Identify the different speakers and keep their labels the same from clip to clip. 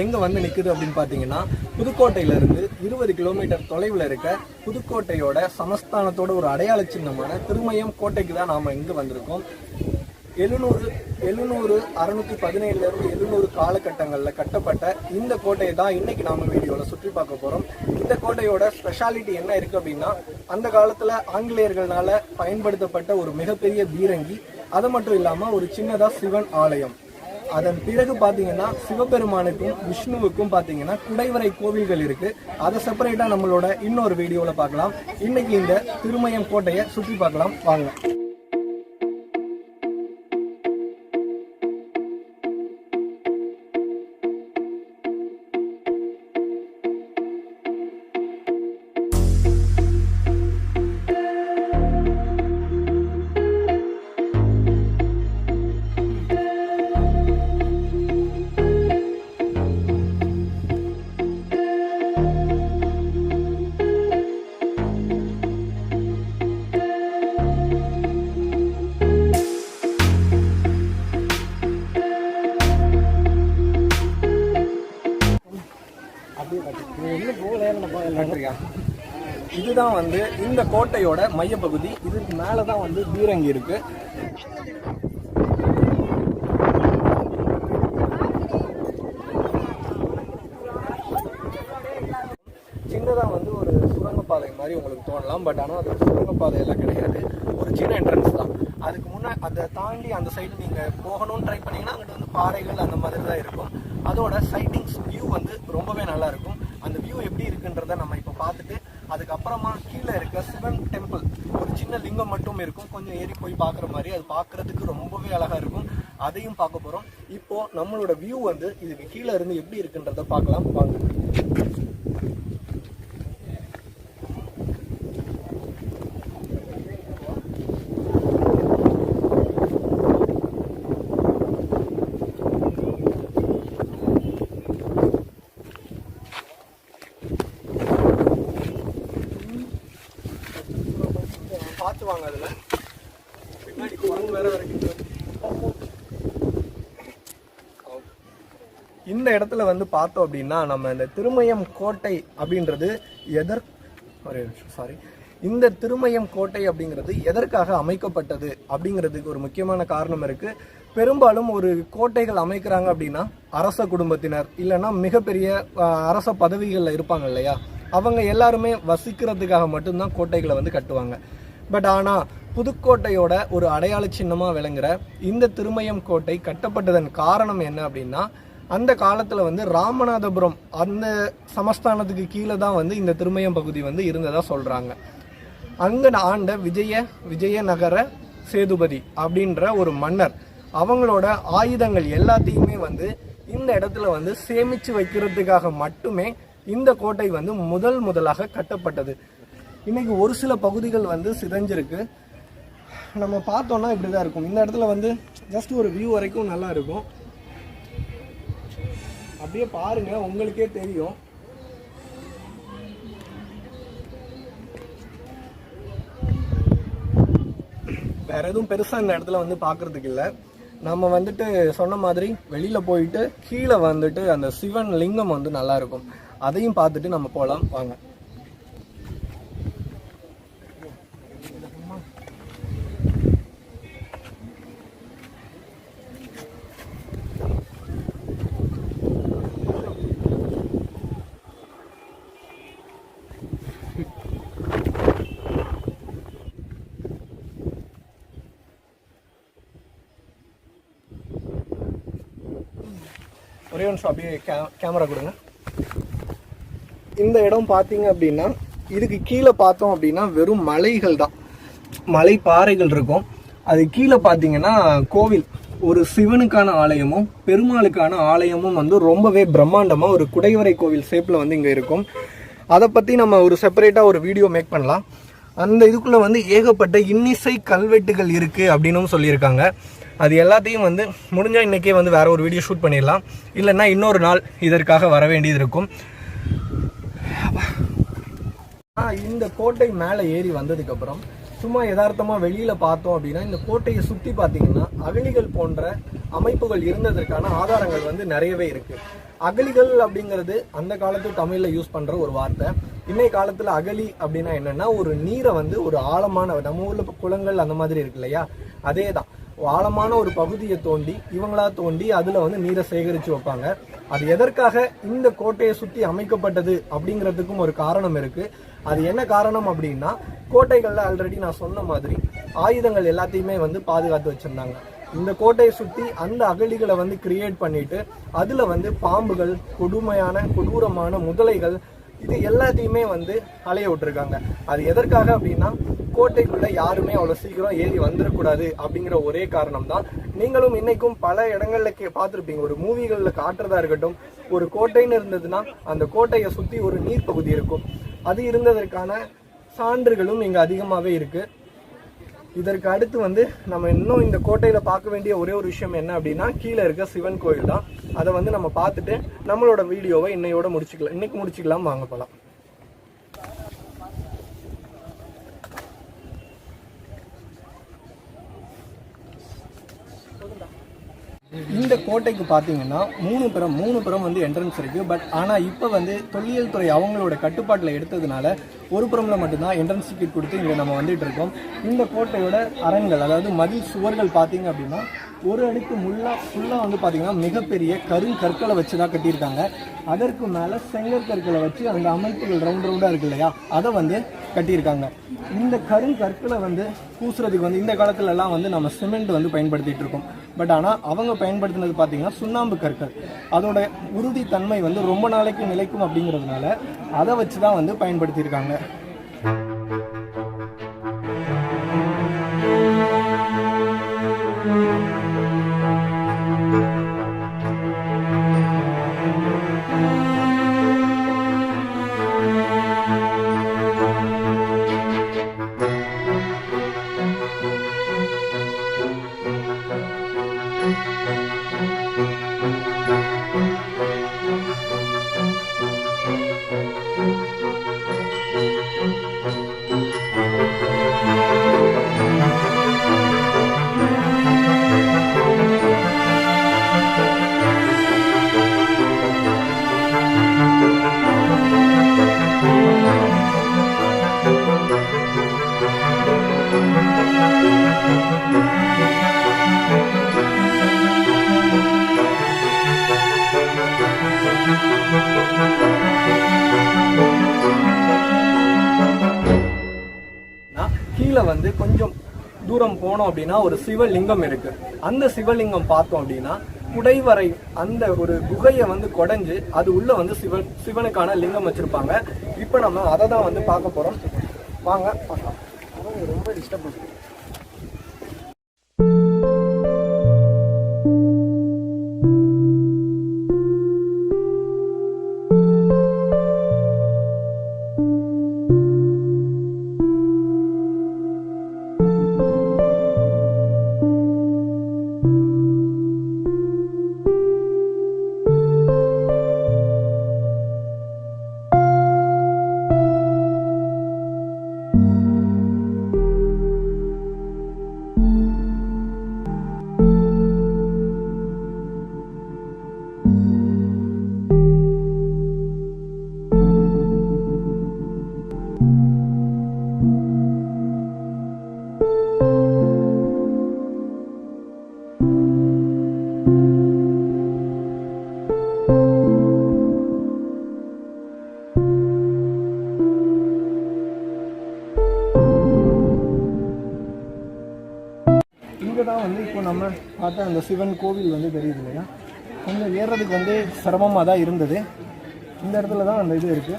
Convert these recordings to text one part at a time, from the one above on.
Speaker 1: எங்கே வந்து நிற்குது அப்படின்னு பார்த்தீங்கன்னா புதுக்கோட்டையிலேருந்து இருபது கிலோமீட்டர் தொலைவில் இருக்க புதுக்கோட்டையோட சமஸ்தானத்தோட ஒரு அடையாள சின்னமான திருமயம் கோட்டைக்கு தான் நாம் இங்கே வந்திருக்கோம். எழுநூறு எழுநூறு அறுநூத்தி பதினேழுல இருந்து எழுநூறு காலகட்டங்களில் கட்டப்பட்ட இந்த கோட்டையை தான் இன்னைக்கு நாம வீடியோவில் சுற்றி பார்க்க போகிறோம் இந்த கோட்டையோட ஸ்பெஷாலிட்டி என்ன இருக்குது அப்படின்னா அந்த காலத்தில் ஆங்கிலேயர்களால் பயன்படுத்தப்பட்ட ஒரு மிகப்பெரிய பீரங்கி அது மட்டும் இல்லாமல் ஒரு சின்னதாக சிவன் ஆலயம். அதன் பிறகு பார்த்தீங்கன்னா சிவபெருமானுக்கும் விஷ்ணுவுக்கும் பார்த்தீங்கன்னா குடைவரை கோவில்கள் இருக்கு. அதை செப்பரேட்டா நம்மளோட இன்னொரு வீடியோவில் பார்க்கலாம். இன்னைக்கு இந்த திருமயம் கோட்டையை சுற்றி பார்க்கலாம். வாங்க. இதுதான் வந்து இந்த கோட்டையோட மையப்பகுதி. இதுக்கு மேலே தான் வந்து பீரங்கி இருக்கு. சின்னதாக வந்து ஒரு சுரங்கப்பாதை மாதிரி உங்களுக்கு தோணலாம். பட் ஆனால் அது சுரங்கப்பாதை எல்லாம் கிடையாது. ஒரு சின்ன என்ட்ரன்ஸ் தான். அதுக்கு முன்னே அதை தாண்டி அந்த சைடு நீங்கள் போகணும்னு ட்ரை பண்ணீங்கன்னா அங்கிட்ட வந்து பாறைகள் அந்த மாதிரி தான் இருக்கும். அதோட சைட்டிங்ஸ் வியூ வந்து ரொம்பவே நல்லா இருக்கும். அந்த வியூ எப்படி இருக்குன்றத நம்ம இப்போ பார்த்துட்டு அதுக்கப்புறமா கீழே இருக்க சிவன் டெம்பிள் ஒரு சின்ன லிங்கம் மட்டும் இருக்கும். கொஞ்சம் ஏறி போய் பார்க்குற மாதிரி. அது பார்க்கறதுக்கு ரொம்பவே அழகாக இருக்கும். அதையும் பார்க்க போகிறோம் இப்போது நம்மளோட வியூ வந்து இதுக்கு கீழே இருந்து எப்படி இருக்குன்றத பார்க்கலாம். வாங்க. பார்த்து வாங்க பின்னாடி குரங்கு வேற வரைக்கும் இந்த இடத்துல வந்து பார்த்தோம் அப்படின்னா நம்ம இந்த திருமயம் கோட்டை அப்படின்றது எதற் ஒரே சாரி இந்த திருமயம் கோட்டை அப்படிங்கிறது எதற்காக அமைக்கப்பட்டது அப்படிங்கிறதுக்கு ஒரு முக்கியமான காரணம் இருக்கு. பெரும்பாலும் ஒரு கோட்டைகள் அமைக்கிறாங்க அப்படின்னா அரச குடும்பத்தினர் இல்லைன்னா மிகப்பெரிய அரச பதவிகளில் இருப்பாங்க இல்லையா? அவங்க எல்லாருமே வசிக்கிறதுக்காக மட்டும்தான் கோட்டைகளை வந்து கட்டுவாங்க. பட் ஆனால் புதுக்கோட்டையோட ஒரு அடையாள சின்னமாக விளங்குற இந்த திருமயம் கோட்டை கட்டப்பட்டதன் காரணம் என்ன அப்படின்னா அந்த காலத்தில் வந்து ராமநாதபுரம் அந்த சமஸ்தானத்துக்கு கீழே தான் வந்து இந்த திருமயம் பகுதி வந்து இருந்ததாக சொல்கிறாங்க அங்கே ஆண்ட விஜய விஜயநகர சேதுபதி அப்படின்ற ஒரு மன்னர் அவங்களோட ஆயுதங்கள் எல்லாத்தையுமே வந்து இந்த இடத்துல வந்து சேமித்து வைக்கிறதுக்காக மட்டுமே இந்த கோட்டை வந்து முதல் முதலாக கட்டப்பட்டது. இன்றைக்கி ஒரு சில பகுதிகள் வந்து சிதைஞ்சிருக்கு. நம்ம பார்த்தோன்னா இப்படி தான் இருக்கும். இந்த இடத்துல வந்து ஜஸ்ட் ஒரு வியூ வரைக்கும் நல்லா இருக்கும். அப்படியே பாருங்க உங்களுக்கே தெரியும். வேற எதுவும் பெருசாக இந்த இடத்துல வந்து பார்க்குறதுக்கு இல்லை. நம்ம வந்துட்டு சொன்ன மாதிரி வெளியில் போயிட்டு கீழே வந்துட்டு அந்த சிவன் லிங்கம் வந்து நல்லா இருக்கும். அதையும் பார்த்துட்டு நம்ம போகலாம் வாங்க. ஒரே நிமிஷம் அப்படியே கே- கேமரா கொடுங்க. இந்த இடம் பார்த்தீங்க அப்படின்னா இதுக்கு கீழே பார்த்தோம் அப்படின்னா வெறும் மலைகள் தான். மலை பாறைகள் இருக்கும். அது கீழே பார்த்தீங்கன்னா கோவில். ஒரு சிவனுக்கான ஆலயமும் பெருமாளுக்கான ஆலயமும் வந்து ரொம்பவே பிரம்மாண்டமாக ஒரு குடைவரை கோவில் ஷேப்பில் வந்து இங்கே இருக்கும். அதை பற்றி நம்ம ஒரு செப்பரேட்டாக ஒரு வீடியோ மேக் பண்ணலாம். அந்த இதுக்குள்ளே வந்து ஏகப்பட்ட இன்னிசை கல்வெட்டுகள் இருக்குது அப்படின்னும் சொல்லியிருக்காங்க. அது எல்லாத்தையும் வந்து முடிஞ்சால் இன்றைக்கே வந்து வேறு ஒரு வீடியோ ஷூட் பண்ணிடலாம். இல்லைன்னா இன்னொரு நாள் இதற்காக வர வேண்டியது இருக்கும். இந்த கோட்டை மேலே ஏறி வந்ததுக்கப்புறம் சும்மா யதார்த்தமாக வெளியில் பார்த்தோம் அப்படின்னா இந்த கோட்டையை சுற்றி பார்த்தீங்கன்னா அகழிகள் போன்ற அமைப்புகள் இருந்ததற்கான ஆதாரங்கள் வந்து நிறையவே இருக்குது அகழிகள் அப்படிங்கிறது அந்த காலத்து தமிழில் யூஸ் பண்ணுற ஒரு வார்த்தை. இன்னைய காலத்தில் அகழி அப்படின்னா என்னென்னா ஒரு நீரை வந்து ஒரு ஆழமான நம்ம ஊரில் குளங்கள் அந்த மாதிரி இருக்கு இல்லையா? அதே தான் ஆழமான ஒரு பகுதியை தோண்டி இவங்களா தோண்டி அதுல வந்து நீரை சேகரிச்சு வைப்பாங்க. அது எதற்காக இந்த கோட்டையை சுத்தி அமைக்கப்பட்டது அப்படிங்கிறதுக்கும் ஒரு காரணம் இருக்கு. அது என்ன காரணம் அப்படின்னா கோட்டைகள்ல ஆல்ரெடி நான் சொன்ன மாதிரி ஆயுதங்கள் எல்லாத்தையுமே வந்து பாதுகாத்து வச்சிருந்தாங்க. இந்த கோட்டையை சுற்றி அந்த அகழிகளை வந்து கிரியேட் பண்ணிட்டு அதில் வந்து பாம்புகள் கொடுமையான கொடூரமான முதலைகள் இது எல்லாத்தையுமே வந்து அலைய விட்டுருக்காங்க. அது எதற்காக அப்படின்னா கோட்டைக்குள்ள யாருமே அவ்வளவு சீக்கிரம் ஏறி வந்துடக்கூடாது அப்படிங்கிற ஒரே காரணம் தான் நீங்களும் இன்னைக்கும் பல இடங்கள்ல கே பார்த்துருப்பீங்க. ஒரு மூவிகளில் காட்டுறதா இருக்கட்டும் ஒரு கோட்டைன்னு இருந்ததுன்னா அந்த கோட்டையை சுத்தி ஒரு நீர் பகுதி இருக்கும். அது இருந்ததற்கான சான்றுகளும் இங்க அதிகமாகவே இருக்கு. இதற்கு அடுத்து வந்து நம்ம இன்னும் இந்த கோட்டையில பார்க்க வேண்டிய ஒரே ஒரு விஷயம் என்ன அப்படின்னா கீழே இருக்க சிவன் கோயில் தான் அதை வந்து நம்ம பார்த்துட்டு நம்மளோட வீடியோவை இன்னையோட முடிச்சுக்கலாம். இன்னைக்கு முடிச்சுக்கலாம். வாங்க போகலாம் இந்த கோட்டைக்கு பார்த்தீங்கன்னா மூணு புறம் மூணு புறம் வந்து என்ட்ரன்ஸ் இருக்குது பட் ஆனால் இப்போ வந்து தொல்லியல் துறை அவங்களோட கட்டுப்பாட்டில் எடுத்ததுனால ஒரு புறமில் மட்டும்தான் என்ட்ரன்ஸ் டிக்கெட் கொடுத்து இங்கே நம்ம வந்துட்டு இருக்கோம். இந்த கோட்டையோட அரண்கள் அதாவது மதில் சுவர்கள் பார்த்தீங்க அப்படின்னா ஒரு அடுக்கு முள்ளா ஃபுல்லாக வந்து பார்த்தீங்கன்னா மிகப்பெரிய கருங்கற்களை வச்சு தான் கட்டியிருக்காங்க. அதற்கு மேலே செங்கற்கற்களை வச்சு அந்த அமைப்புகள் ரவுண்ட் ரவுண்டாக இருக்கு இல்லையா? அதை வந்து கட்டியிருக்காங்க. இந்த கருங்கற்களை வந்து பூசுறதுக்கு வந்து இந்த காலத்துலலாம் வந்து நம்ம சிமெண்ட் வந்து பயன்படுத்திட்டு இருக்கோம். பட் ஆனால் அவங்க பயன்படுத்தினது பார்த்தீங்கன்னா சுண்ணாம்பு கற்கள். அதோட உறுதித்தன்மை வந்து ரொம்ப நாளைக்கு நிலைக்கும் அப்படிங்கிறதுனால அதை வச்சு தான் வந்து பயன்படுத்தியிருக்காங்க. போனோம் அப்படின்னா ஒரு சிவலிங்கம் இருக்கு. அந்த சிவலிங்கம் பார்த்தோம் அப்படின்னா குடைவரை அந்த ஒரு குகையை வந்து குடைஞ்சு அது உள்ள வந்து சிவன் சிவனுக்கான லிங்கம் வச்சிருப்பாங்க. இப்போ நம்ம அதை தான் வந்து பார்க்க போறோம். வாங்க பார்க்கலாம். ரொம்ப டிஸ்டர்ப் பார்த்த அந்த சிவன் கோவில் வந்து தெரியுது இல்லையா? கொஞ்சம் ஏறுறதுக்கு வந்து சிரமமாக தான் இருந்தது. இந்த இடத்துல தான் அந்த இது இருக்குது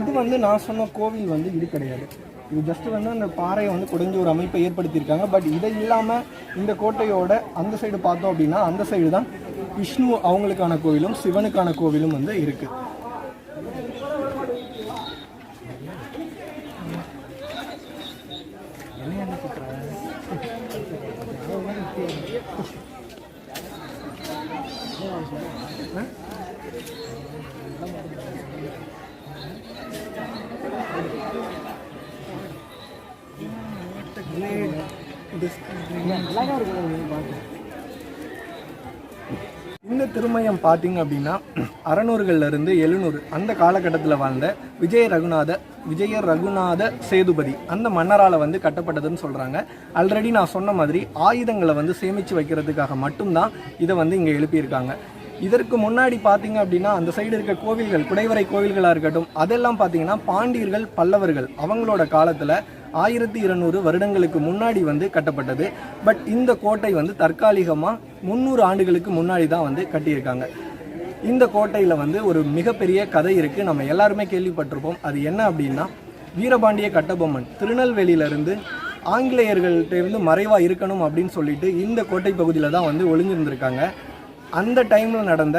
Speaker 1: இது வந்து நான் சொன்ன கோவில் வந்து இது கிடையாது. இது ஜஸ்ட் வந்து அந்த பாறையை வந்து குடைஞ்ச ஒரு அமைப்பை ஏற்படுத்தியிருக்காங்க. பட் இதை இல்லாமல் இந்த கோட்டையோட அந்த சைடு பார்த்தோம் அப்படின்னா அந்த சைடு தான் விஷ்ணு அவங்களுக்கான கோவிலும் சிவனுக்கான கோவிலும் வந்து இருக்குது இந்த திருமயம் பார்த்தீங்க அப்படின்னா அறநூறுகள்லேருந்து எழுநூறு அந்த காலகட்டத்தில் வாழ்ந்த விஜய ரகுநாத விஜய ரகுநாத சேதுபதி. அந்த மன்னரால் வந்து கட்டப்பட்டதுன்னு சொல்கிறாங்க ஆல்ரெடி நான் சொன்ன மாதிரி ஆயுதங்களை வந்து சேமித்து வைக்கிறதுக்காக மட்டும்தான் இதை வந்து இங்கே எழுப்பியிருக்காங்க. இதற்கு முன்னாடி பார்த்தீங்க அப்படின்னா அந்த சைடு இருக்க கோவில்கள் குடைவரை கோவில்களாக இருக்கட்டும் அதெல்லாம் பார்த்தீங்கன்னா பாண்டியர்கள் பல்லவர்கள் அவங்களோட காலத்தில் ஆயிரத்தி இருநூறு வருடங்களுக்கு முன்னாடி வந்து கட்டப்பட்டது. பட் இந்த கோட்டை வந்து தற்காலிகமாக முந்நூறு ஆண்டுகளுக்கு முன்னாடி தான் வந்து கட்டியிருக்காங்க. இந்த கோட்டையில் வந்து ஒரு மிகப்பெரிய கதை இருக்குது நம்ம எல்லாருமே கேள்விப்பட்டிருப்போம். அது என்ன அப்படின்னா வீரபாண்டிய கட்டபொம்மன் திருநெல்வேலியிலிருந்து ஆங்கிலேயர்கள்ட்ட இருந்து மறைவாக இருக்கணும் அப்படின்னு சொல்லிட்டு இந்த கோட்டை பகுதியில் தான் வந்து ஒளிஞ்சிருந்திருக்காங்க. அந்த டைமில் நடந்த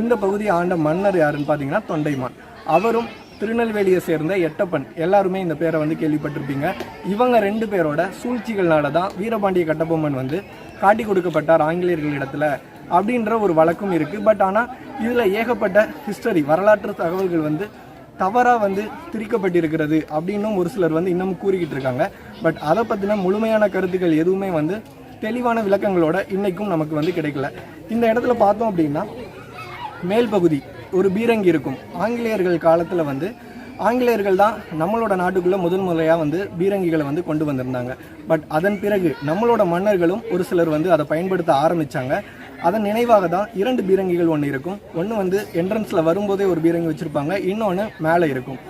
Speaker 1: இந்த பகுதியை ஆண்ட மன்னர் யாருன்னு பார்த்தீங்கன்னா தொண்டைமான். அவரும் திருநெல்வேலியை சேர்ந்த எட்டப்பன். எல்லாருமே இந்த பேரை வந்து கேள்விப்பட்டிருப்பீங்க. இவங்க ரெண்டு பேரோட சூழ்ச்சிகள்னால தான் வீரபாண்டிய கட்டபொம்மன் வந்து காட்டி கொடுக்கப்பட்டார் ஆங்கிலேயர்களிடத்தில் அப்படின்ற ஒரு வழக்கும் இருக்குது பட் ஆனால் இதில் ஏகப்பட்ட ஹிஸ்டரி வரலாற்று தகவல்கள் வந்து தவறாக வந்து திரிக்கப்பட்டிருக்கிறது அப்படின்னும் ஒரு சிலர் வந்து இன்னமும் கூறிக்கிட்டு இருக்காங்க. பட் அதை பற்றின முழுமையான கருத்துக்கள் எதுவுமே வந்து தெளிவான விளக்கங்களோட இன்றைக்கும் நமக்கு வந்து கிடைக்கல. இந்த இடத்துல பார்த்தோம் அப்படின்னா மேல் பகுதி ஒரு பீரங்கி இருக்கும். ஆங்கிலேயர்கள் காலத்தில் வந்து ஆங்கிலேயர்கள் தான் நம்மளோட நாட்டுக்குள்ளே முதல் முறையாக வந்து பீரங்கிகளை வந்து கொண்டு வந்திருந்தாங்க. பட் அதன் பிறகு நம்மளோட மன்னர்களும் ஒரு சிலர் வந்து அதை பயன்படுத்த ஆரம்பித்தாங்க அதன் நினைவாக தான் இரண்டு பீரங்கிகள் ஒன்று இருக்கும். ஒன்று வந்து என்ட்ரன்ஸில் வரும்போதே ஒரு பீரங்கி வச்சுருப்பாங்க. இன்னொன்று மேலே இருக்கும்.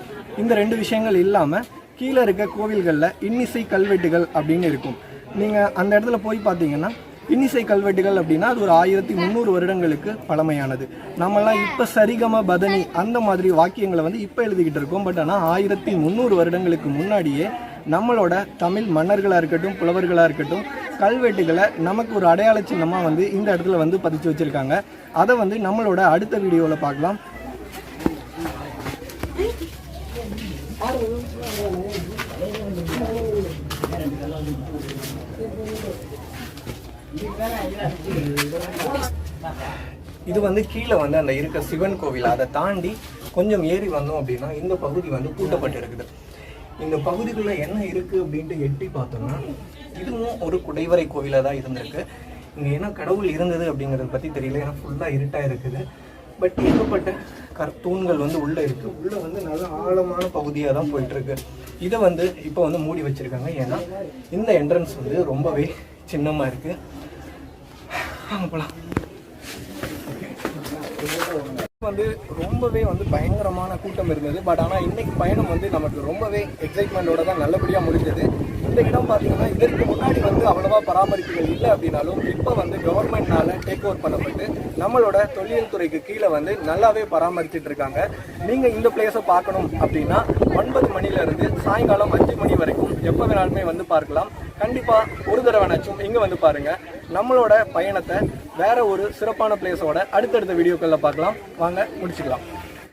Speaker 1: இந்த ரெண்டு விஷயங்கள் இல்லாமல் கீழே இருக்க கோவில்களில் இன்னிசை கல்வெட்டுகள் அப்படின்னு இருக்கும். நீங்கள் அந்த இடத்துல போய் பார்த்தீங்கன்னா இன்னிசை கல்வெட்டுகள் அப்படின்னா அது ஒரு ஆயிரத்தி முந்நூறு வருடங்களுக்கு பழமையானது. நம்மலாம் இப்போ சரிகம பதனி அந்த மாதிரி வாக்கியங்களை வந்து இப்போ எழுதிக்கிட்டு இருக்கோம். பட் ஆனால் ஆயிரத்தி முந்நூறு வருடங்களுக்கு முன்னாடியே நம்மளோட தமிழ் மன்னர்களாக இருக்கட்டும் புலவர்களாக இருக்கட்டும் கல்வெட்டுகளை நமக்கு ஒரு அடையாள சின்னமாக வந்து இந்த இடத்துல வந்து பதிச்சு வச்சுருக்காங்க. அதை வந்து நம்மளோட அடுத்த வீடியோவில் பார்க்கலாம். இது வந்து கீழே வந்து அந்த இருக்க சிவன் கோவில் அதை தாண்டி கொஞ்சம் ஏறி வந்தோம் அப்படின்னா இந்த பகுதி வந்து பூட்டப்பட்டு இருக்குது இந்த பகுதிக்குள்ள என்ன இருக்கு அப்படின்ட்டு எட்டி பார்த்தோம்னா இதுவும் ஒரு குடைவரை கோவிலாக தான் இருந்திருக்கு. இங்கே என்ன கடவுள் இருந்தது அப்படிங்கிறத பற்றி தெரியல ஏன்னா ஃபுல்லாக இருட்டாக இருக்குது. பட் ஏகப்பட்ட கற்தூண்கள் வந்து உள்ளே இருக்கு. உள்ளே வந்து நல்ல ஆழமான பகுதியாக தான் போயிட்டுருக்கு. இதை வந்து இப்போ வந்து மூடி வச்சுருக்காங்க. ஏன்னா இந்த என்ட்ரன்ஸ் வந்து ரொம்பவே சின்னமாக இருக்குது வாங்க போலாம். வந்து ரொம்பவே வந்து பயங்கரமான கூட்டம் இருந்தது. பட் ஆனால் இன்னைக்கு பயணம் வந்து நமக்கு ரொம்பவே எக்ஸைட்மெண்ட்டோட தான் நல்லபடியாக முடிஞ்சது. இந்த இடம் பார்த்தீங்கன்னா இதற்கு முன்னாடி வந்து அவ்வளோவா பராமரிப்புகள் இல்லை அப்படின்னாலும் இப்போ வந்து கவர்மெண்ட்னால டேக் ஓவர் பண்ணப்பட்டு நம்மளோட தொழில் துறைக்கு கீழே வந்து நல்லாவே பராமரிச்சுட்டு இருக்காங்க. நீங்கள் இந்த பிளேஸை பார்க்கணும் அப்படின்னா ஒன்பது மணிலேருந்து சாயங்காலம் அஞ்சு மணி வரைக்கும் எப்போ வேணாலுமே வந்து பார்க்கலாம். கண்டிப்பாக ஒரு தடவைனாச்சும் இங்கே வந்து பாருங்கள் நம்மளோட பயணத்தை வேற ஒரு சிறப்பான பிளேஸோட அடுத்தடுத்த வீடியோக்களில் பார்க்கலாம். வாங்க முடிச்சுக்கலாம்.